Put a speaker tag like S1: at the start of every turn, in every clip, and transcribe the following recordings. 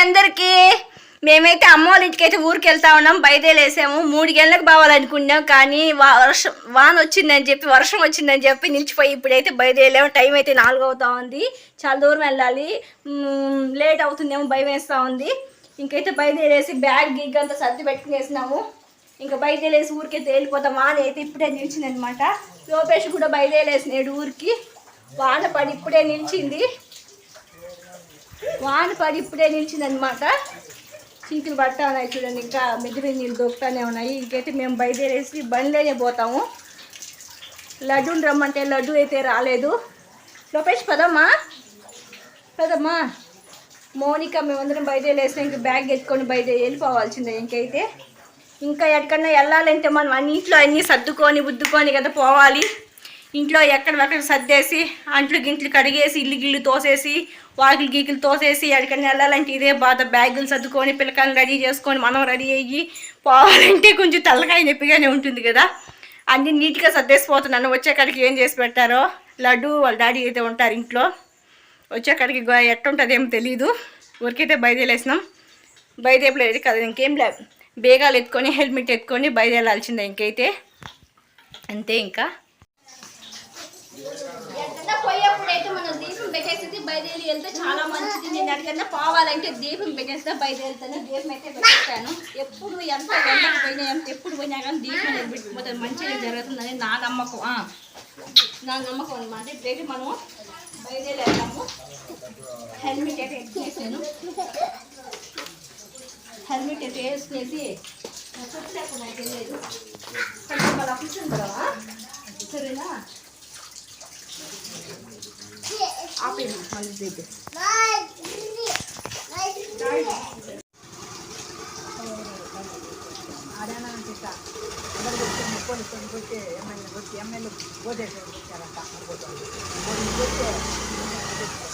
S1: అందరికి. మేమైతే అమ్మ వాళ్ళ ఇంటికి ఊరికి వెళ్తా ఉన్నాం బయదేలేసాము మూడు గంటలకు పోవాలనుకున్నాం కానీ వా- వర్షం వాన వచ్చిందని చెప్పి వర్షం వచ్చిందని చెప్పి నిలిచిపోయి ఇప్పుడైతే బయలుదేరాము టైం అయితే నాలుగు అవుతా ఉంది. చాలా దూరం వెళ్ళాలి. లేట్ అవుతుందేమో భయం వేస్తూ ఉంది. ఇంకైతే బయదేలేసి బ్యాగ్ గిగ్ అంతా సర్ది పెట్టుకునేసినాము ఇంకా బయదేలేసి ఊరికైతే వెళ్ళిపోతాం. వాన అయితే ఇప్పుడే నిలిచిందనమాట. లోపేష్ కూడా బయదేలేసినాడు ఊరికి. వాన పడి ఇప్పుడే నిలిచింది. వాన పడి ఇప్పుడే నిలిచింది అనమాట చీకులు పడతా ఉన్నాయి చూడండి ఇంకా మిద్ది మీద నీళ్ళు దొక్కుతానే ఉన్నాయి. ఇంకైతే మేము బయలుదేరేసి బండిలోనే పోతాము. లడ్డూని రమ్మంటే లడ్డు అయితే రాలేదు. లోపేష్ పదమ్మా. పదమ్మా. మౌనిక మేమందరం బయలుదేరేసినా. ఇంక బ్యాగ్ ఎత్తుకొని బయలుదేరి వెళ్ళిపోవాల్సిందే ఇంకైతే. ఇంకా ఎక్కడన్నా వెళ్ళాలంటే మనం అన్నింట్లో అన్నీ సర్దుకొని బుద్దుకొని కదా పోవాలి. ఇంట్లో ఎక్కడెక్కడ సర్దేసి అంట్లు గింట్లు కడిగేసి ఇల్లు గిల్లు తోసేసి వాకిలు గీకిలు తోసేసి ఎక్కడికైనా వెళ్ళాలంటే ఇదే బాధ. బ్యాగులు సర్దుకొని పిల్లకాయలు రెడీ చేసుకొని మనం రెడీ అయ్యి పోవాలంటే కొంచెం తలకాయ నొప్పిగానే ఉంటుంది కదా. అన్నీ నీట్గా సర్దేసిపోతున్నాను. వచ్చేకాడికి ఏం చేసి పెట్టారో లడ్డు వాళ్ళ డాడీ అయితే ఉంటారు ఇంట్లో. వచ్చేకాడికి గో- ఎట్టుంటుందేమో తెలీదు. ఊరికైతే బయదేలేసినాం బయదేపలేదు కదా ఇంకేం లేదు. బేగాలు ఎత్తుకొని హెల్మెట్ ఎత్తుకొని బయదేలాల్సిందే ఇంకైతే. అంతే ఇంకా. ఎక్కడన్నా పోయేప్పుడు అయితే మనం దీపం పెట్టేసి బయలుదేరి వెళ్తే చాలా మంచిది. నేను ఎక్కడన్నా పోవాలంటే దీపం పెట్టేస్తే బయలుదేరుతాను. దీపం అయితే పెట్టేస్తాను. ఎప్పుడు ఎంత ఎండకు పోయినా ఎంత ఎప్పుడు పోయినా కానీ దీపం అనేది పెట్టిపోతే మంచిగా జరుగుతుందని నా నమ్మకం. నా నమ్మకం అనమాట ఇప్పుడైతే మనం బయలుదేరి వెళ్తాము హెల్మెట్ అయితే ఎత్తుకునేసాను హెల్మెట్ అయితే వేసుకునేసి చెప్పలేక నాకు తెలియదు కొంచెం మళ్ళీ కూర్చుని కదా సరేనా ఆపేది మళ్ళీ చేద్దాం అమ్మోళ్ళ ఇంటికి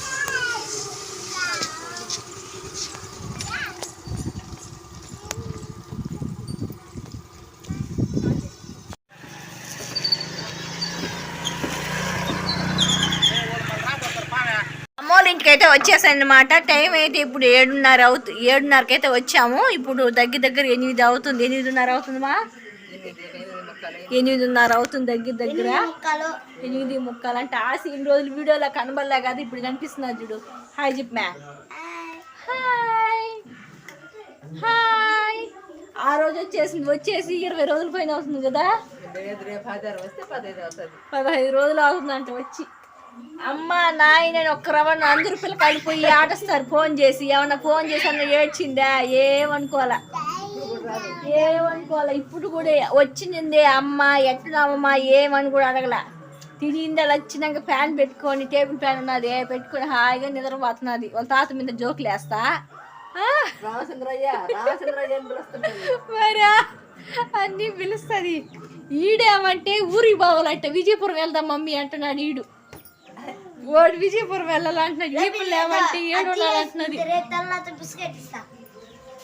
S1: అయితే వచ్చేసాను అనమాట టైం అయితే ఇప్పుడు ఏడున్నర అవుతు ఏడున్నరకి అయితే వచ్చాము ఇప్పుడు దగ్గర దగ్గర ఎనిమిది అవుతుంది ఎనిమిదిన్నర అవుతుందమ్మా ఎనిమిదిన్నర అవుతుంది దగ్గర దగ్గర ఎనిమిది ముక్కలు అంటే ఆశ ఇన్ని రోజులు వీడియోలో కనబడలే కదా ఇప్పుడు కనిపిస్తున్నారు చూడు హాయ్ చెప్పు మ్యా హాయ్ హాయ్ ఆ రోజు వచ్చేసింది వచ్చేసి ఇరవై రోజుల పైన అవుతుంది కదా పదహైదు రోజులు అవుతుందంట వచ్చి అమ్మ నాయన ఒక్క రవ్వన్న అందరూ పిల్లకాయలు పోయి ఆటస్తారు ఫోన్ చేసి ఏమన్నా ఫోన్ చేసి అన్న ఏడ్చిందా? ఏమనుకోవాలా? ఏమనుకోవాలా? ఇప్పుడు కూడా వచ్చింది అమ్మ ఎట్లున్నావమ్మా ఏమని కూడా అడగల. తినింది అలా వచ్చినాక ఫ్యాన్ పెట్టుకొని టేబుల్ ఫ్యాన్ ఉన్నది పెట్టుకొని హాయిగా నిద్రపోతున్నది. వాళ్ళ తాత మీద జోకులు వేస్తా? మరా? అన్నీ పిలుస్తుంది. ఈడేమంటే ఊరికి పోవాలంటే. విజయపురం వెళ్దాం మమ్మీ అంటున్నాడు ఈడు. వాడు విజయపురం వెళ్ళాలంటున్నాడు. జీపులు లేవంటే ఏడు ఉండాలంటున్నది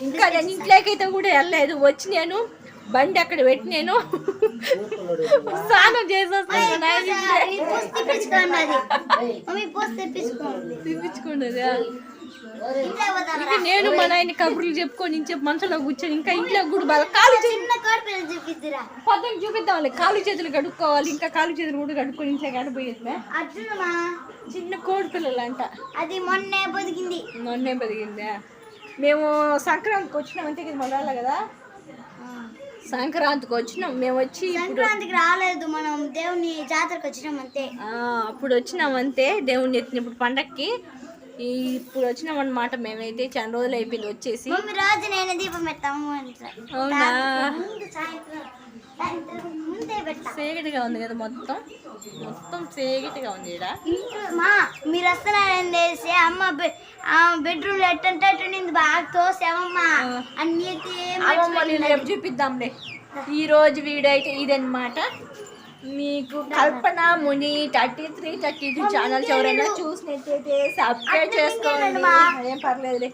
S1: ఇంకా నేను ఇంట్లోకైతే కూడా వెళ్ళలేదు. వచ్చి నేను బండి అక్కడ పెట్టి నేను స్నానం చేసేస్తాను. తెప్పించుకున్నదా నేను మా నాయన కబుర్లు చెప్పుకొని ఇంచే మనసులో కూర్చొని ఇంకా ఇంట్లో కూడా బాగా కాలు చేతులు పద్దెనిమిది చూపిద్దాం కాలు చేతులు కడుక్కోవాలి ఇంకా కాలు చేతులు కూడా కడుక్కొని ఇంట్లో గడిపోయేది చిన్న కోడి పిల్లలు అంట
S2: అది మొన్నే బతికింది.
S1: మొన్నే పెరిగిందా మేము సంక్రాంతికి వచ్చినాం అంతే కదా మొదల కదా? సంక్రాంతికి వచ్చినాం మేము వచ్చి
S2: సంక్రాంతికి రాలేదు మనం దేవుని జాతరకు వచ్చినాం అంతే.
S1: అప్పుడు వచ్చినాం అంతే దేవుణ్ణి ఎత్తినప్పుడు పండక్కి. ఇప్పుడు వచ్చినాం అనమాట మేమైతే చాలా రోజులు అయిపోయింది వచ్చేసి.
S2: రోజు నేను దీపం
S1: అవునా? సేగటిగా ఉంది కదా మొత్తం. మొత్తం సేగటిగా ఉంది
S2: మా మీరు వస్తున్నారని తెలిసి అమ్మ బెడ్రూమ్లో ఎట్టంటే అట్టుండింది బాగా తోసామమ్మా. అన్ని
S1: రేపు చూపిద్దాంలే. ఈ రోజు వీడియో అయితే ఇదన్నమాట. మీకు Kalpana Muni thirty three thirty two channels ఎవరైనా చూసినట్టయితే సబ్స్క్రైబ్ చేసుకోండి. ఏం పర్లేదు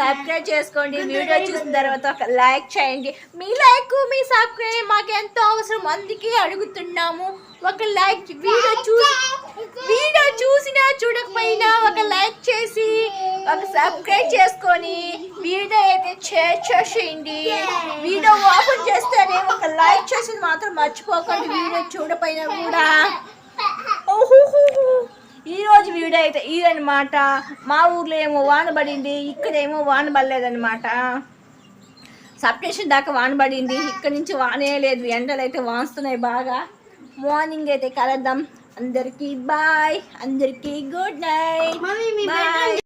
S1: సబ్స్క్రైబ్ చేసుకోండి. వీడియో చూసిన తర్వాత ఒక లైక్ చేయండి. మీ లైక్ మీ సబ్స్క్రైబ్ మాకు ఎంతో అవసరం. అందుకే అడుగుతున్నాము. ఒక లైక్ వీడియో చూసి వీడియో చూసినా చూడకపోయినా ఒక లైక్ చేసి ఒక సబ్స్క్రైబ్ చేసుకొని వీడియో అయితే షేర్ చేసేయండి. వీడియో ఓపెన్ చేస్తేనే ఒక లైక్ చేసి మాత్రం మర్చిపోకండి. వీడియో చూడపోయినా కూడా. ఓహోహోహో. ఈ రోజు వీడియో అయితే ఇదనమాట మా ఊర్లో ఏమో వాన పడింది ఇక్కడేమో వాన పడలేదన్నమాట. సబ్స్టేషన్ దాకా వాన పడింది. ఇక్కడ నుంచి వానే లేదు. ఎండలు అయితే వాస్తున్నాయి బాగా. మార్నింగ్ అయితే కలుద్దాం. అందరికీ బాయ్ అందరికీ గుడ్ నైట్ బాయ్